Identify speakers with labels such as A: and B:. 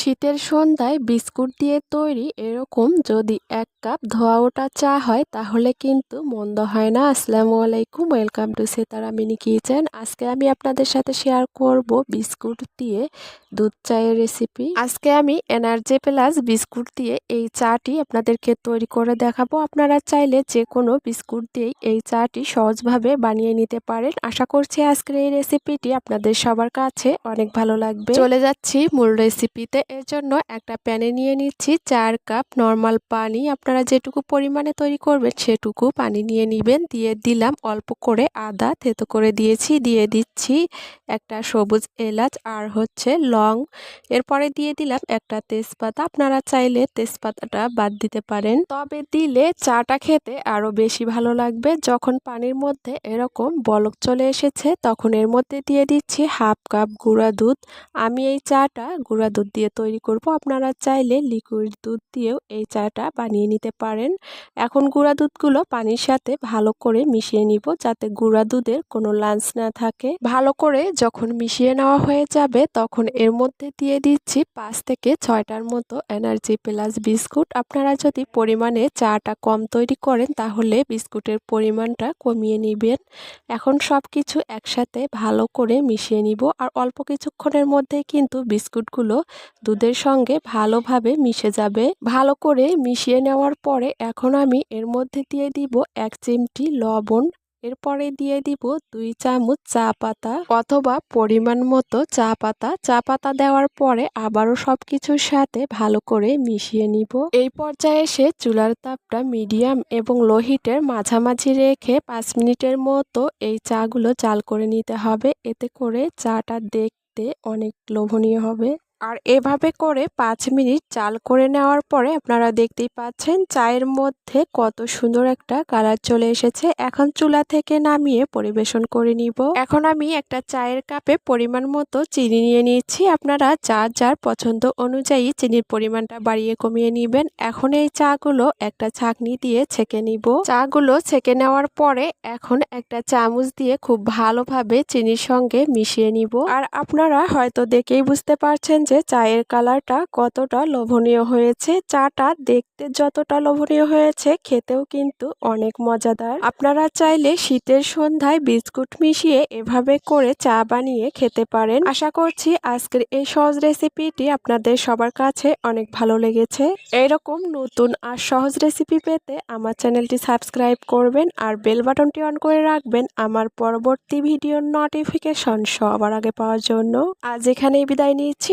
A: শীতের সন্ধ্যায় বিস্কুট দিয়ে তৈরি এরকম যদি এক কাপ ধোয়া ওটা চা হয়, তাহলে কিন্তু মন্দ হয় না। আসসালামু আলাইকুম, welcome to Setara mini kitchen. আজকে আমি আপনাদের সাথে শেয়ার করব বিস্কুট দিয়ে দুধ চায়ের রেসিপি। আজকে আমি এনার্জি প্লাস বিস্কুট দিয়ে এই চাটি আপনাদেরকে তৈরি করে দেখাবো। আপনারা চাইলে যে কোনো বিস্কুট দিয়েই এই চাটি সহজভাবে বানিয়ে নিতে পারেন। আশা করছি আজকের এই রেসিপিটি আপনাদের সবার কাছে অনেক ভালো লাগবে। চলে যাচ্ছি মূল রেসিপিতে। এর জন্য একটা প্যানে নিয়ে নিচ্ছি চার কাপ নর্মাল পানি। আপনারা যেটুকু পরিমাণে তৈরি করবেন সেটুকু পানি নিয়ে নেবেন। দিয়ে দিলাম অল্প করে আদা, থেতো করে দিয়েছি। দিয়ে দিচ্ছি একটা সবুজ এলাচ আর হচ্ছে লং। এরপরে দিয়ে দিলাম একটা তেজপাতা। আপনারা চাইলে তেজপাতাটা বাদ দিতে পারেন। তবে দিলে চাটা খেতে আরও বেশি ভালো লাগবে। যখন পানির মধ্যে এরকম বলক চলে এসেছে, তখন এর মধ্যে দিয়ে দিচ্ছি হাফ কাপ গুঁড়া দুধ। আমি এই চাটা গুঁড়া দুধ দিয়ে তৈরি করব। আপনারা চাইলে লিকুইড দুধ দিয়েও এই চাটা বানিয়ে নিতে পারেন। এখন গুঁড়া দুধগুলো পানির সাথে ভালো করে মিশিয়ে নিব যাতে গুঁড়া দুধের কোনো লাঞ্চ না থাকে। ভালো করে যখন মিশিয়ে নেওয়া হয়ে যাবে তখন এর মধ্যে দিয়ে দিচ্ছি পাঁচ থেকে ছয়টার মতো এনার্জি প্লাস বিস্কুট। আপনারা যদি পরিমাণে চাটা কম তৈরি করেন তাহলে বিস্কুটের পরিমাণটা কমিয়ে নেবেন। এখন সব কিছু একসাথে ভালো করে মিশিয়ে নিব। আর অল্প কিছুক্ষণের মধ্যে কিন্তু বিস্কুটগুলো দুধের সঙ্গে ভালোভাবে মিশে যাবে। ভালো করে মিশিয়ে নেওয়ার পরে এখন আমি এর মধ্যে দিয়ে দিব এক চিমটি লবণ। এরপরে দিয়ে দিব দুই চামচ চা পাতা অথবা পরিমাণ মতো চা পাতা। চা পাতা দেওয়ার পরে আবারও সব কিছুর সাথে ভালো করে মিশিয়ে নিব। এই পর্যায়ে এসে চুলার তাপটা মিডিয়াম এবং লোহিটের মাঝামাঝি রেখে পাঁচ মিনিটের মতো এই চাগুলো চাল করে নিতে হবে। এতে করে চাটা দেখতে অনেক লোভনীয় হবে। আর এভাবে করে পাঁচ মিনিট চাল করে নেওয়ার পরে আপনারা দেখতেই পাচ্ছেন চায়ের মধ্যে কত সুন্দর একটা কালার চলে এসেছে। এখন চুলা থেকে নামিয়ে পরিবেশন করে নিব। এখন আমি একটা চায়ের কাপে পরিমাণ মতো চিনি নিয়ে নিচ্ছি আপনারা যার যার পছন্দ অনুযায়ী চিনির পরিমাণটা বাড়িয়ে কমিয়ে নিবেন। এখন এই চাগুলো একটা ছাকনি দিয়ে ছেঁকে নিব। চাগুলো ছেঁকে নেওয়ার পরে এখন একটা চামচ দিয়ে খুব ভালোভাবে চিনির সঙ্গে মিশিয়ে নিব। আর আপনারা হয়তো দেখেই বুঝতে পারছেন যে চায়ের কালারটা কতটা লোভনীয় হয়েছে, চাটা দেখতে যতটা লোভনীয় হয়েছে, খেতেও কিন্তু অনেক মজাদার। আপনারা চাইলে শীতের সন্ধ্যায় বিস্কুট মিশিয়ে এভাবে করে চা বানিয়ে খেতে পারেন। আশা করছি আজকের এই সহজ রেসিপিটি আপনাদের সবার কাছে অনেক ভালো লেগেছে। এরকম নতুন আর সহজ রেসিপি পেতে আমার চ্যানেলটি সাবস্ক্রাইব করবেন আর বেল বাটনটি অন করে রাখবেন আমার পরবর্তী ভিডিওর নোটিফিকেশন সবার আগে পাওয়ার জন্য। আজ এখানেই বিদায় নিচ্ছি